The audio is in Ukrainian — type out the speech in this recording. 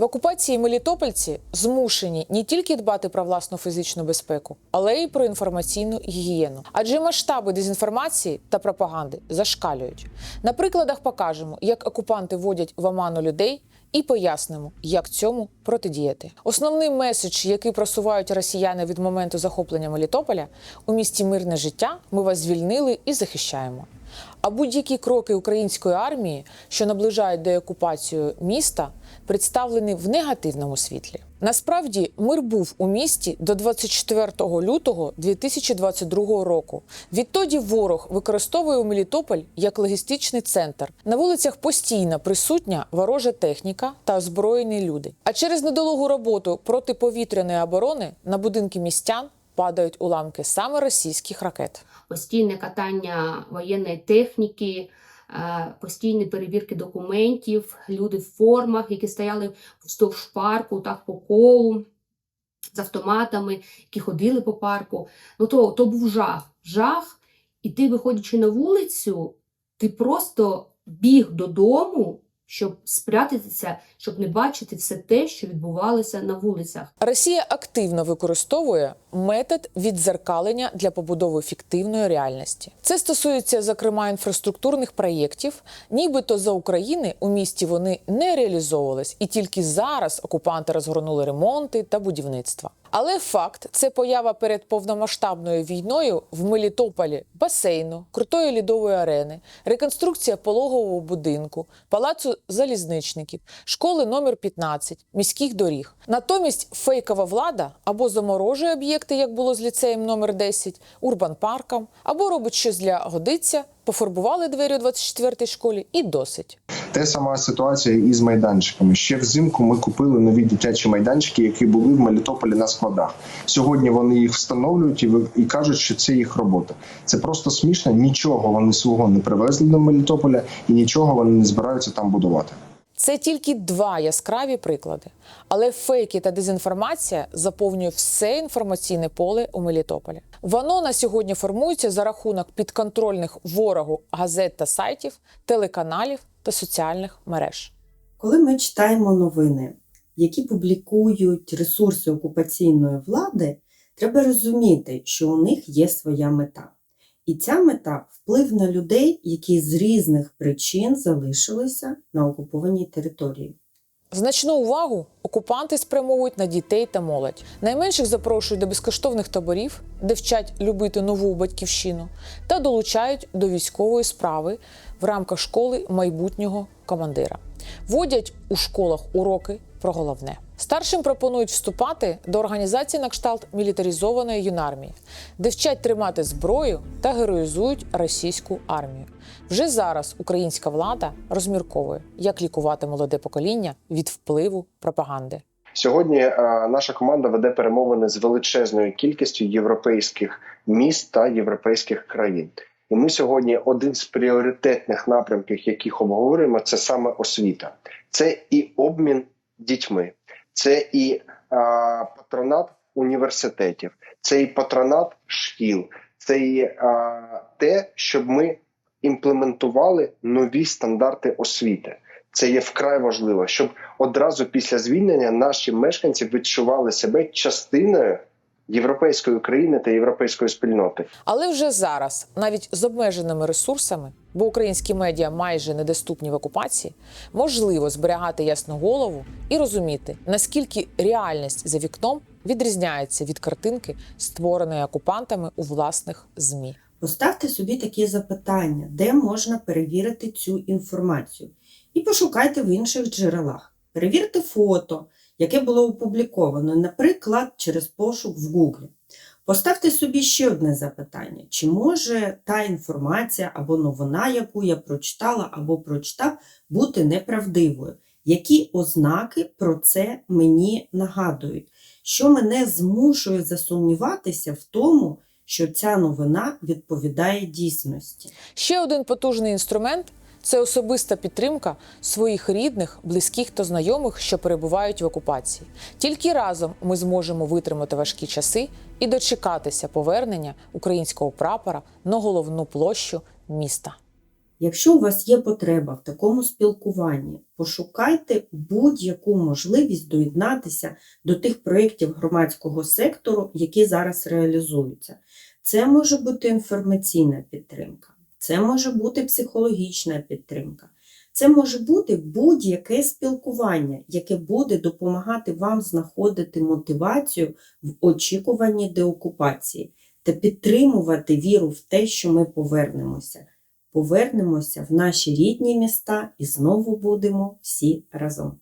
В окупації мелітопольці змушені не тільки дбати про власну фізичну безпеку, але й про інформаційну гігієну. Адже масштаби дезінформації та пропаганди зашкалюють. На прикладах покажемо, як окупанти вводять в оману людей. І пояснимо, як цьому протидіяти. Основний меседж, який просувають росіяни від моменту захоплення Мелітополя, у місті мирне життя ми вас звільнили і захищаємо. А будь-які кроки української армії, що наближають деокупацію міста, представлені в негативному світлі. Насправді мир був у місті до 24 лютого 2022 року. Відтоді ворог використовує Мелітополь як логістичний центр. На вулицях постійно присутня ворожа техніка та озброєні люди. А через недолугу роботу протиповітряної оборони на будинки містян падають уламки саме російських ракет. постійне катання воєнної техніки, е, постійні перевірки документів, люди в формах, які стояли вздовж парку, так по колу, з автоматами, які ходили по парку. Ну то, то був жах. Жах. І ти, виходячи на вулицю, ти просто біг додому, щоб спрятатися, щоб не бачити все те, що відбувалося на вулицях. Росія активно використовує метод віддзеркалення для побудови фіктивної реальності. Це стосується, зокрема, інфраструктурних проєктів, нібито за України у місті вони не реалізовувались, і тільки зараз окупанти розгорнули ремонти та будівництва. Але факт це поява перед повномасштабною війною в Мелітополі басейну, крутої лідової арени, реконструкція пологового будинку, палацу залізничників, школи номер 15, міських доріг. Натомість фейкова влада або заморожує об'єкти, як було з ліцеєм номер 10, урбанпарком, або робить щось для годиться, пофарбували двері у 24-й школі і досить. Те сама ситуація і з майданчиками. Ще взимку ми купили нові дитячі майданчики, які були в Мелітополі на складах. Сьогодні вони їх встановлюють і і кажуть, що це їх робота. Це просто смішно. Нічого вони свого не привезли до Мелітополя і нічого вони не збираються там будувати. Це тільки два яскраві приклади. Але фейки та дезінформація заповнює все інформаційне поле у Мелітополі. Воно на сьогодні формується за рахунок підконтрольних ворогу газет та сайтів, телеканалів та соціальних мереж. Коли ми читаємо новини, які публікують ресурси окупаційної влади, треба розуміти, що у них є своя мета. І ця мета вплив на людей, які з різних причин залишилися на окупованій території. Значну увагу окупанти спрямовують на дітей та молодь. Найменших запрошують до безкоштовних таборів, де вчать любити нову батьківщину, та долучають до військової справи в рамках школи майбутнього командира. Водять у школах уроки про головне. Старшим пропонують вступати до організації на кшталт мілітаризованої юнармії, де вчать тримати зброю та героїзують російську армію. Вже зараз українська влада розмірковує, як лікувати молоде покоління від впливу пропаганди. Сьогодні е, наша команда веде перемовини з величезною кількістю європейських міст та європейських країн. І ми сьогодні один з пріоритетних напрямків, яких обговорюємо, це саме освіта. Це і обмін дітьми, це і а, патронат університетів, це і патронат шкіл, це і а, те, щоб ми імплементували нові стандарти освіти. Це є вкрай важливо, щоб одразу після звільнення наші мешканці відчували себе частиною європейської країни та європейської спільноти. Але вже зараз, навіть з обмеженими ресурсами, бо українські медіа майже недоступні в окупації, можливо зберігати ясну голову і розуміти, наскільки реальність за вікном відрізняється від картинки, створеної окупантами у власних змі. Поставте собі такі запитання, де можна перевірити цю інформацію, і пошукайте в інших джерелах. Перевірте фото, яке було опубліковано, наприклад, через пошук в Google. Поставте собі ще одне запитання: чи може та інформація або новина, яку я прочитала або прочитав, бути неправдивою? Які ознаки про це мені нагадують? Що мене змушує засумніватися в тому, що ця новина відповідає дійсності? Ще один потужний інструмент це особиста підтримка своїх рідних, близьких та знайомих, що перебувають в окупації. Тільки разом ми зможемо витримати важкі часи і дочекатися повернення українського прапора на головну площу міста. Якщо у вас є потреба в такому спілкуванні, пошукайте будь-яку можливість доєднатися до тих проєктів громадського сектору, які зараз реалізуються. Це може бути інформаційна підтримка, це може бути психологічна підтримка, це може бути будь-яке спілкування, яке буде допомагати вам знаходити мотивацію в очікуванні деокупації та підтримувати віру в те, що ми повернемося. Повернемося в наші рідні міста і знову будемо всі разом.